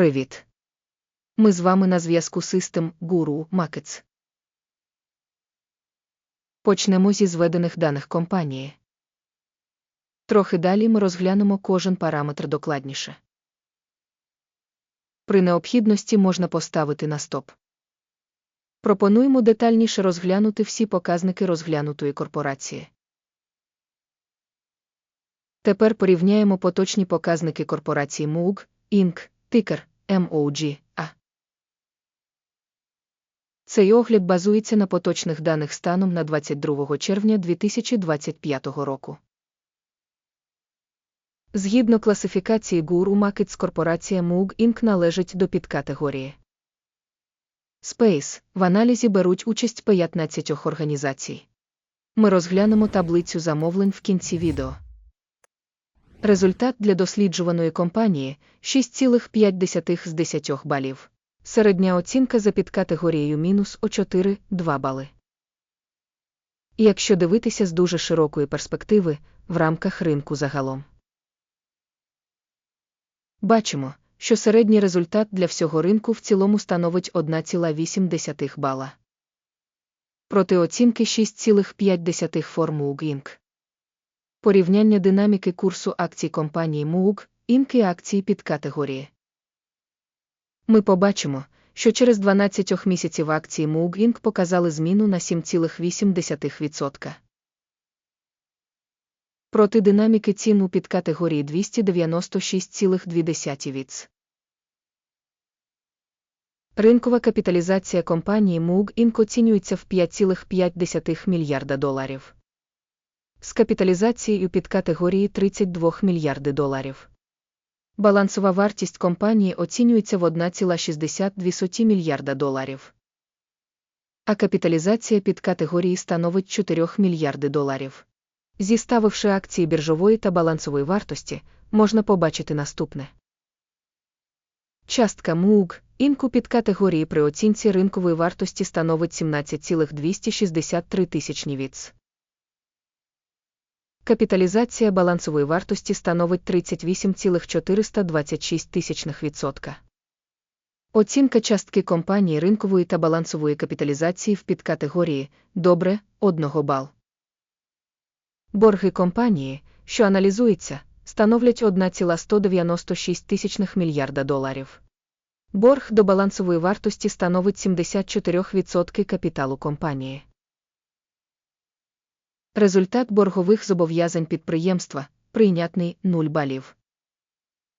Привіт. Ми з вами на зв'язку System Guru Markets. Почнемо зі зведених даних компанії. Трохи далі ми розглянемо кожен параметр докладніше. При необхідності можна поставити на стоп. Пропонуємо детальніше розглянути всі показники розглянутої корпорації. Тепер порівняємо поточні показники корпорації Moog, Inc., тикер MOG, A. Цей огляд базується на поточних даних станом на 22 червня 2025 року. Згідно класифікації Guru Markets корпорація Moog Inc. належить до підкатегорії. Space в аналізі беруть участь 15 організацій. Ми розглянемо таблицю замовлень в кінці відео. Результат для досліджуваної компанії 6,5 з 10 балів. Середня оцінка за підкатегорією мінус о 4 2 бали. Якщо дивитися з дуже широкої перспективи в рамках ринку загалом. Бачимо, що середній результат для всього ринку в цілому становить 1,8 бала. Проти оцінки 6,5 форму Inc. Порівняння динаміки курсу акцій компанії Moog, Inc. і акції під категорії. Ми побачимо, що через 12 місяців акції Moog Inc. показали зміну на 7,8%. Проти динаміки цін у підкатегорії 296,2 віц. Ринкова капіталізація компанії Moog Inc. оцінюється в 5,5 мільярда доларів. З капіталізацією підкатегорії 32 мільярди доларів. Балансова вартість компанії оцінюється в 1,62 мільярда доларів. А капіталізація підкатегорії становить 4 мільярди доларів. Зіставивши акції біржової та балансової вартості, можна побачити наступне. Частка МУГ, інку під категорії при оцінці ринкової вартості становить 17,263 тисячні віц. Капіталізація балансової вартості становить 38,426 тисячних відсотка. Оцінка частки компанії ринкової та балансової капіталізації в підкатегорії добре 1 бал. Борги компанії, що аналізується, становлять 1,196 тисячних мільярда доларів. Борг до балансової вартості становить 74% капіталу компанії. Результат боргових зобов'язань підприємства прийнятний 0 балів.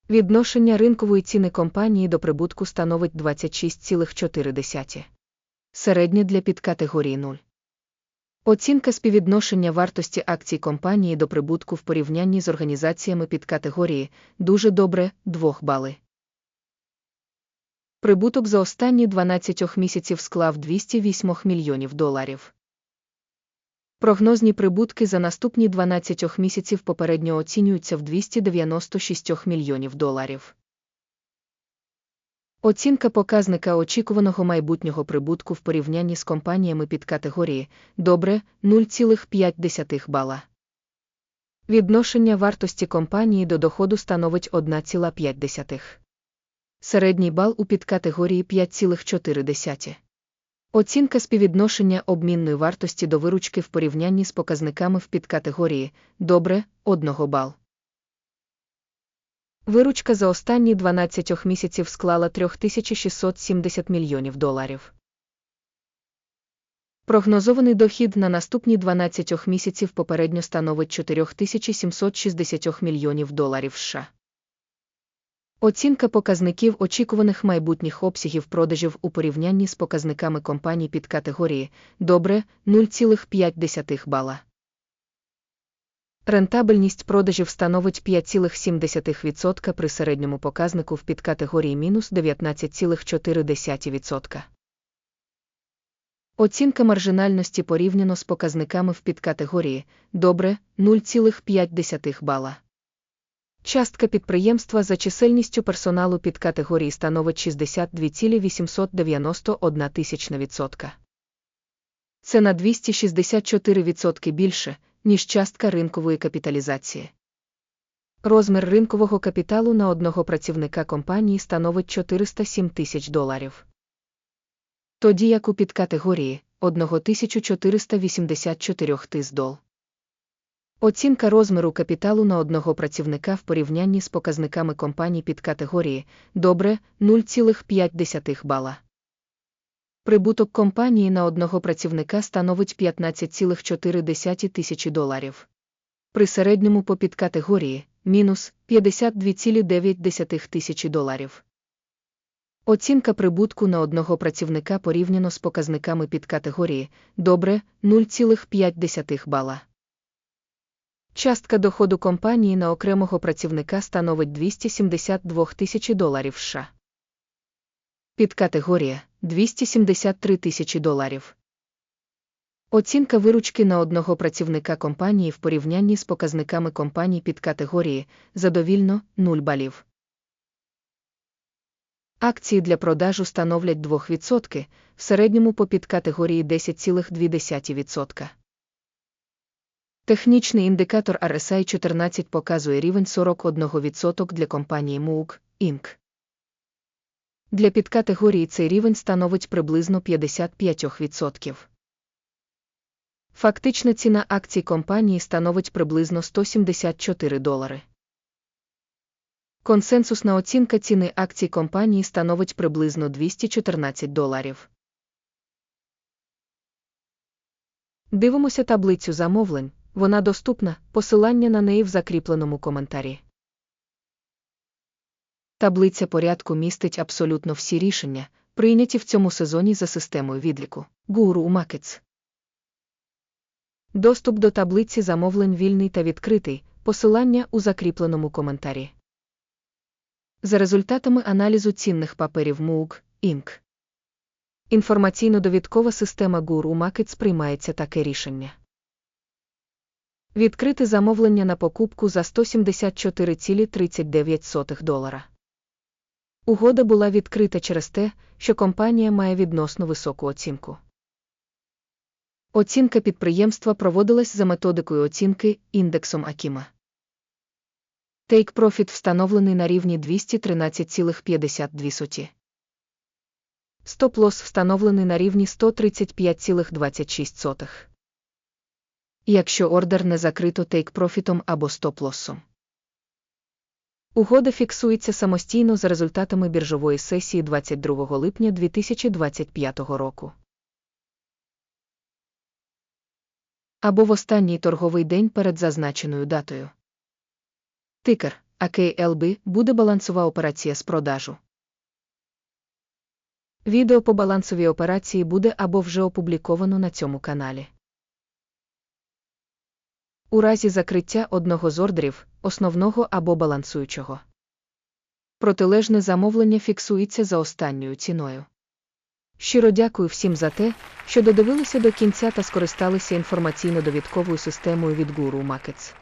Відношення ринкової ціни компанії до прибутку становить 26,4. Середнє для підкатегорії 0. Оцінка співвідношення вартості акцій компанії до прибутку в порівнянні з організаціями підкатегорії дуже добре 2 бали. Прибуток за останні 12 місяців склав 208 мільйонів доларів. Прогнозні прибутки за наступні 12 місяців попередньо оцінюються в 296 мільйонів доларів. Оцінка показника очікуваного майбутнього прибутку в порівнянні з компаніями під категорії добре 0,5 бала. Відношення вартості компанії до доходу становить 1,5. Середній бал у підкатегорії 5,4. Оцінка співвідношення обмінної вартості до виручки в порівнянні з показниками в підкатегорії добре 1 бал. Виручка за останні 12 місяців склала 3670 мільйонів доларів. Прогнозований дохід на наступні 12 місяців попередньо становить 4760 мільйонів доларів США. Оцінка показників очікуваних майбутніх обсягів продажів у порівнянні з показниками компаній під категорії добре 0,5 бала. Рентабельність продажів становить 5,7% при середньому показнику в підкатегорії мінус 19,4%. Оцінка маржинальності порівняно з показниками в підкатегорії добре 0,5 бала. Частка підприємства за чисельністю персоналу під категорії становить 62,891 тисячна відсотка. Це на 264% більше, ніж частка ринкової капіталізації. Розмір ринкового капіталу на одного працівника компанії становить 407 тисяч доларів. Тоді як у підкатегорії 1484 тис дол. Оцінка розміру капіталу на одного працівника в порівнянні з показниками компаній підкатегорії добре 0,5 бала. Прибуток компанії на одного працівника становить 15,4 тисячі доларів. При середньому по підкатегорії мінус 52,9 тисячі доларів. Оцінка прибутку на одного працівника порівняно з показниками підкатегорії добре 0,5 бала. Частка доходу компанії на окремого працівника становить 272 тисячі доларів США. Підкатегорія 273 тисячі доларів. Оцінка виручки на одного працівника компанії в порівнянні з показниками компаній підкатегорії задовільно 0 балів. Акції для продажу становлять 2%, в середньому по підкатегорії 10,2%. Технічний індикатор RSI 14 показує рівень 41% для компанії MOOC, Inc. Для підкатегорії цей рівень становить приблизно 55%. Фактична ціна акцій компанії становить приблизно 174 долари. Консенсусна оцінка ціни акцій компанії становить приблизно 214 доларів. Дивимося таблицю замовлень. Вона доступна, посилання на неї в закріпленому коментарі. Таблиця порядку містить абсолютно всі рішення, прийняті в цьому сезоні за системою відліку Guru Markets. Доступ до таблиці замовлень вільний та відкритий, посилання у закріпленому коментарі. За результатами аналізу цінних паперів MOOC, Inc. Інформаційно-довідкова система Guru Markets приймається таке рішення. Відкрити замовлення на покупку за 174,39 долара. Угода була відкрита через те, що компанія має відносно високу оцінку. Оцінка підприємства проводилась за методикою оцінки індексом Акіма. Take Profit встановлений на рівні 213,52. Стоп-лосс встановлений на рівні 135,26. Якщо ордер не закрито тейк-профітом або стоп-лоссом. Угода фіксується самостійно за результатами біржової сесії 22 липня 2025 року. Або в останній торговий день перед зазначеною датою. Тикер AKLB буде балансова операція з продажу. Відео по балансовій операції буде або вже опубліковано на цьому каналі. У разі закриття одного з ордерів, основного або балансуючого. Протилежне замовлення фіксується за останньою ціною. Щиро дякую всім за те, що додивилися до кінця та скористалися інформаційно-довідковою системою від Guru Markets.